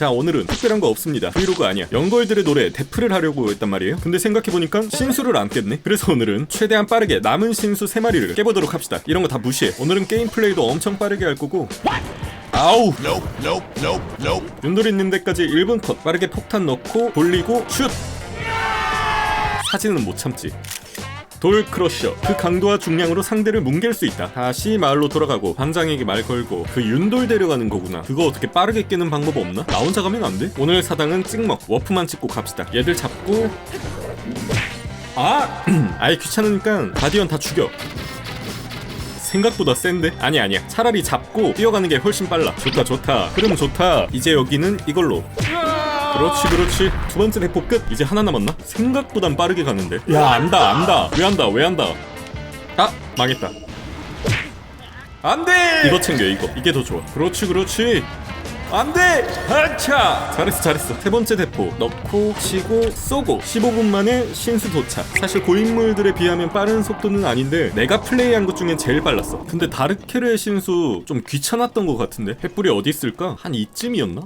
자 오늘은 특별한 거 없습니다. 브이로그 아니야. 영걸들의 노래 대프를 하려고 했단 말이에요. 근데 생각해보니까 신수를 안 깼네. 그래서 오늘은 최대한 빠르게 남은 신수 3마리를 깨보도록 합시다. 이런 거 다 무시해. 오늘은 게임 플레이도 엄청 빠르게 할 거고. 아우! Nope, nope, nope, nope. 윤돌이 있는 데까지 1분 컷 빠르게 폭탄 넣고 돌리고 슛! 사진은 못 참지 돌 크러셔. 그 강도와 중량으로 상대를 뭉갤 수 있다. 다시 마을로 돌아가고 반장에게 말 걸고 그 윤돌 데려가는 거구나. 그거 어떻게 빠르게 깨는 방법 없나? 나 혼자 가면 안 돼? 오늘 사당은 찍먹. 워프만 찍고 갑시다. 얘들 잡고. 아! 아예 귀찮으니까 가디언 다 죽여. 생각보다 센데? 아니 아니야. 차라리 잡고 뛰어가는 게 훨씬 빨라. 좋다 좋다. 흐름 좋다. 이제 여기는 이걸로 그렇지 그렇지. 두 번째 대포 끝. 이제 하나 남았나? 생각보단 빠르게 가는데. 야 안다 안다. 왜 안다 왜 안다? 아. 망했다. 안돼! 이거 챙겨 이거. 이게 더 좋아. 그렇지 그렇지. 안돼! 하차! 잘했어 잘했어. 세 번째 대포. 넣고 치고 쏘고. 15분 만에 신수 도착. 사실 고인물들에 비하면 빠른 속도는 아닌데 내가 플레이한 것 중엔 제일 빨랐어. 근데 다르케르의 신수 좀 귀찮았던 것 같은데? 횃불이 어디 있을까? 한 이쯤이었나?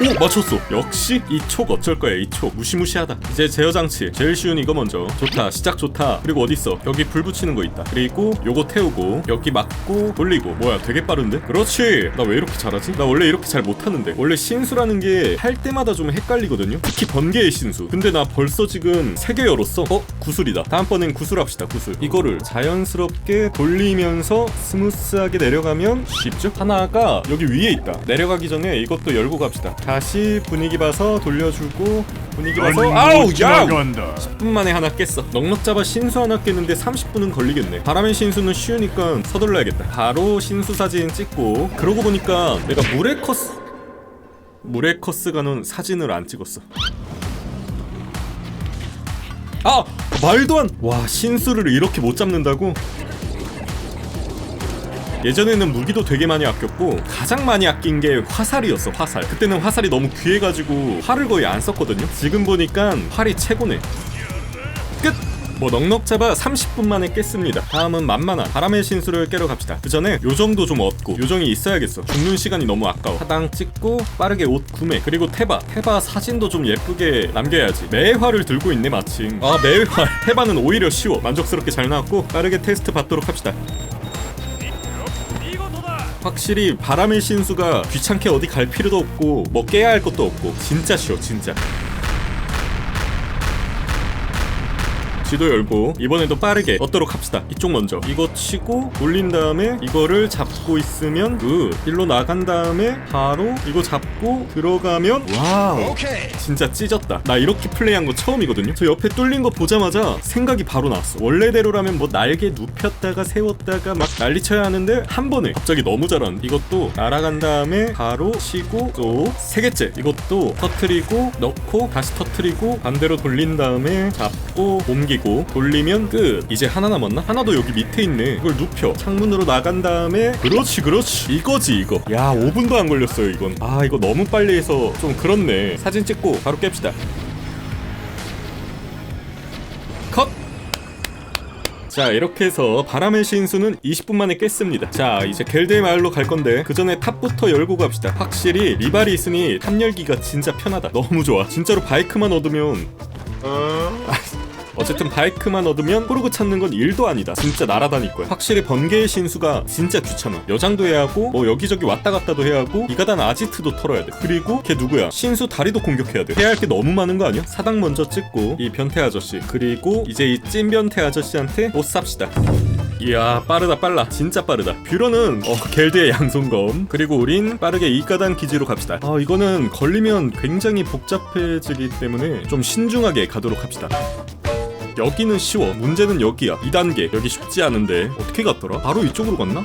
오 맞췄어. 역시 이 촉 어쩔 거야 이 촉. 무시무시하다. 이제 제어 장치. 제일 쉬운 이거 먼저. 좋다 시작 좋다. 그리고 어딨어? 여기 불 붙이는 거 있다. 그리고 요거 태우고 여기 막고 돌리고. 뭐야 되게 빠른데? 그렇지! 나 왜 이렇게 잘하지? 나 원래 이렇게 잘 못하는데. 원래 신수라는 게 할 때마다 좀 헷갈리거든요. 특히 번개의 신수. 근데 나 벌써 지금 세개 열었어. 어 구슬이다. 다음번엔 구슬합시다 구슬. 이거를 자연스럽게 돌리면서 스무스하게 내려가면 쉽죠? 하나가 여기 위에 있다. 내려가기 전에 이것도 열고 갑시다 다시 분위기 봐서 돌려주고 분위기 봐서 아우 야 10분 만에 하나 깼어. 넉넉 잡아 신수 하나 깼는데 30분은 걸리겠네. 바람의 신수는 쉬우니까 서둘러야겠다. 바로 신수 사진 찍고 그러고 보니까 내가 무레커스 무레커스가 놓은 사진을 안 찍었어. 아! 말도 안 와 신수를 이렇게 못 잡는다고 예전에는 무기도 되게 많이 아꼈고 가장 많이 아낀 게 화살이었어 화살. 그때는 화살이 너무 귀해가지고 활을 거의 안 썼거든요. 지금 보니까 활이 최고네. 끝! 뭐 넉넉 잡아 30분 만에 깼습니다. 다음은 만만한 바람의 신수를 깨러 갑시다. 그 전에 요정도 좀 얻고 요정이 있어야겠어. 죽는 시간이 너무 아까워. 하당 찍고 빠르게 옷 구매. 그리고 테바. 테바 사진도 좀 예쁘게 남겨야지. 매화를 들고 있네 마침. 아 매화 테바는 오히려 쉬워. 만족스럽게 잘 나왔고 빠르게 테스트 받도록 합시다 확실히 바람의 신수가 귀찮게 어디 갈 필요도 없고 뭐 깨야 할 것도 없고 진짜 쉬워 진짜 지도 열고 이번에도 빠르게 얻도록 합시다 이쪽 먼저 이거 치고 올린 다음에 이거를 잡고 있으면 그 일로 나간 다음에 바로 이거 잡고 들어가면 와우. 진짜 찢었다. 나 이렇게 플레이한 거 처음이거든요. 저 옆에 뚫린 거 보자마자 생각이 바로 나왔어. 원래대로라면 뭐 날개 눕혔다가 세웠다가 막 난리쳐야 하는데 한 번에 갑자기 너무 잘한. 이것도 날아간 다음에 바로 치고 또 세 개째 이것도 터트리고 넣고 다시 터트리고 반대로 돌린 다음에 잡고 옮기고 돌리면 끝. 이제 하나 남았나? 하나도 여기 밑에 있네. 이걸 눕혀 창문으로 나간 다음에 그렇지 그렇지 이거지 이거. 야 5분도 안 걸렸어요 이건. 아 이거 너무 빨리 해서 좀 그렇네. 사진 찍고 바로 깹시다. 컷! 자 이렇게 해서 바람의 신수는 20분 만에 깼습니다 자 이제 겔데의 마을로 갈 건데 그 전에 탑부터 열고 갑시다 확실히 리발이 있으니 탑 열기가 진짜 편하다 너무 좋아 진짜로 바이크만 얻으면 어 쨌든 바이크만 얻으면 호르그 찾는 건 일도 아니다. 진짜 날아다닐 거야. 확실히 번개의 신수가 진짜 귀찮아. 여장도 해야 하고 뭐 여기저기 왔다 갔다도 해야 하고 이가단 아지트도 털어야 돼. 그리고 걔 누구야? 신수 다리도 공격해야 돼. 해야 할 게 너무 많은 거 아니야? 사당 먼저 찍고 이 변태 아저씨 그리고 이제 이 찐 변태 아저씨한테 옷 삽시다. 이야 빠르다 빨라 진짜 빠르다 뷰러는 어, 겔드의 양손검 그리고 우린 빠르게 이가단 기지로 갑시다 아 이거는 걸리면 굉장히 복잡해지기 때문에 좀 신중하게 가도록 합시다 여기는 쉬워. 문제는 여기야. 2단계. 여기 쉽지 않은데. 어떻게 갔더라? 바로 이쪽으로 갔나?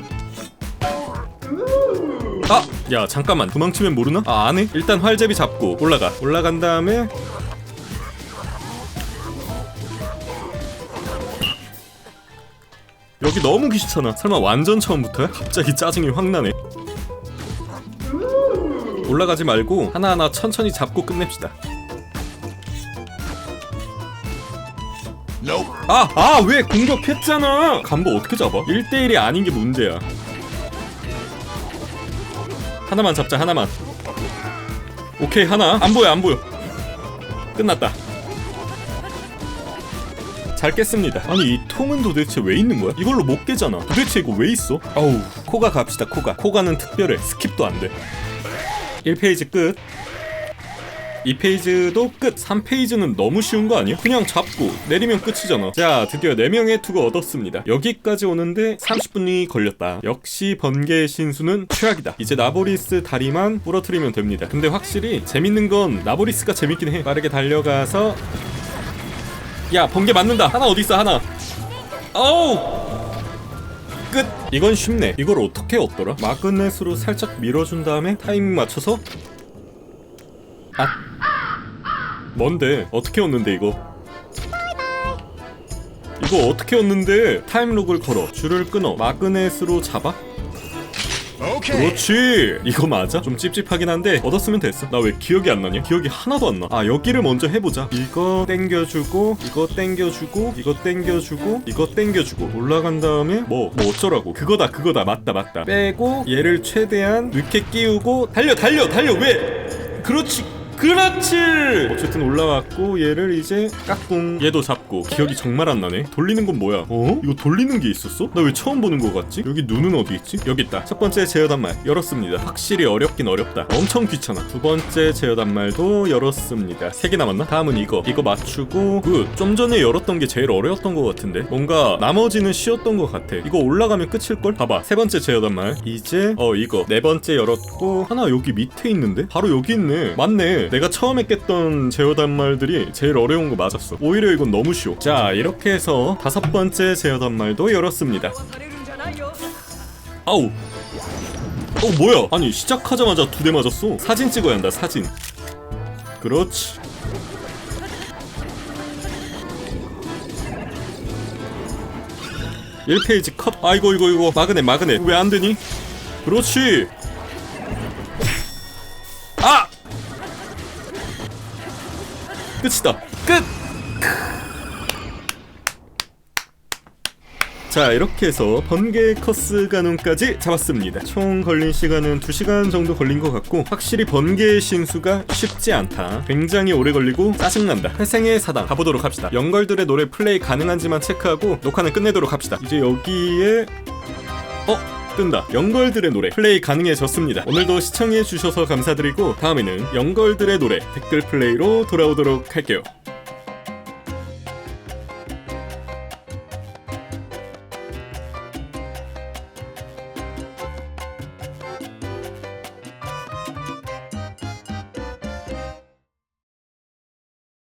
아! 야, 잠깐만. 도망치면 모르나? 아, 안 해? 일단 활제비 잡고 올라가. 올라간 다음에 여기 너무 귀찮아. 설마 완전 처음부터야? 갑자기 짜증이 확 나네. 올라가지 말고 하나하나 천천히 잡고 끝냅시다. 아, 아, 왜 공격했잖아! 간보 어떻게 잡아? 1대1이 아닌 게 문제야. 하나만 잡자, 하나만. 오케이 하나 안 보여 안 보여 끝났다 잘 깼습니다 아니 이 통은 도대체 왜 있는 거야? 이걸로 못 깨잖아 도대체 이거 왜 있어? 아우 코가 갑시다 코가 코가는 특별해 스킵도 안돼 1페이지 끝 2페이지도 끝. 3페이지는 너무 쉬운 거 아니야? 그냥 잡고 내리면 끝이잖아. 자 드디어 4명의 투구 얻었습니다. 여기까지 오는데 30분이 걸렸다. 역시 번개의 신수는 최악이다. 이제 나보리스 다리만 부러뜨리면 됩니다. 근데 확실히 재밌는 건 나보리스가 재밌긴 해. 빠르게 달려가서 야 번개 맞는다. 하나 어딨어? 하나. 어우! 끝. 이건 쉽네. 이걸 어떻게 얻더라? 마그넷으로 살짝 밀어준 다음에 타이밍 맞춰서 아 뭔데? 어떻게 얻는데 이거? 이거 어떻게 얻는데? 타임록을 걸어. 줄을 끊어. 마그넷으로 잡아. 그렇지. 이거 맞아? 좀 찝찝하긴 한데 얻었으면 됐어. 나 왜 기억이 안 나냐? 기억이 하나도 안 나 아 여기를 먼저 해보자. 이거 땡겨주고 이거 땡겨주고 이거 땡겨주고 이거 땡겨주고. 올라간 다음에 뭐 뭐 어쩌라고. 그거다 그거다. 맞다 맞다. 빼고 얘를 최대한 늦게 끼우고 달려 달려 달려. 왜? 그렇지 그렇지! 어쨌든 올라왔고 얘를 이제 깍꿍. 얘도 잡고 기억이 정말 안 나네. 돌리는 건 뭐야? 어? 이거 돌리는 게 있었어? 나 왜 처음 보는 거 같지? 여기 눈은 어디 있지? 여기 있다. 첫 번째 제어 단말 열었습니다. 확실히 어렵긴 어렵다. 엄청 귀찮아. 두 번째 제어 단말도 열었습니다. 세 개 남았나? 다음은 이거. 이거 맞추고 굿좀 전에 열었던 게 제일 어려웠던 것 같은데? 뭔가 나머지는 쉬웠던 것 같아. 이거 올라가면 끝일걸? 봐봐. 세 번째 제어 단말. 이제 어 이거. 네 번째 열었고 하나 여기 밑에 있는데? 바로 여기 있네. 맞네 내가 처음에 깼던 제어 단말들이 제일 어려운 거 맞았어. 오히려 이건 너무 쉬워. 자 이렇게 해서 다섯 번째 제어 단말도 열었습니다. 아우. 어 뭐야? 아니 시작하자마자 두 대 맞았어. 사진 찍어야 한다 사진. 그렇지. 일페이지컷. 아이고 이거 이거. 마그네 마그네 왜 안 되니? 그렇지 끝이다. 끝! 자 이렇게 해서 번개 커스 가눈까지 잡았습니다. 총 걸린 시간은 2시간 정도 걸린 것 같고 확실히 번개의 신수가 쉽지 않다. 굉장히 오래 걸리고 짜증난다. 회생의 사당. 가보도록 합시다. 영걸들의 노래 플레이 가능한지만 체크하고 녹화는 끝내도록 합시다. 이제 여기에 어? 뜬다. 영걸들의 노래 플레이 가능해졌습니다. 오늘도 시청해주셔서 감사드리고 다음에는 영걸들의 노래 댓글 플레이로 돌아오도록 할게요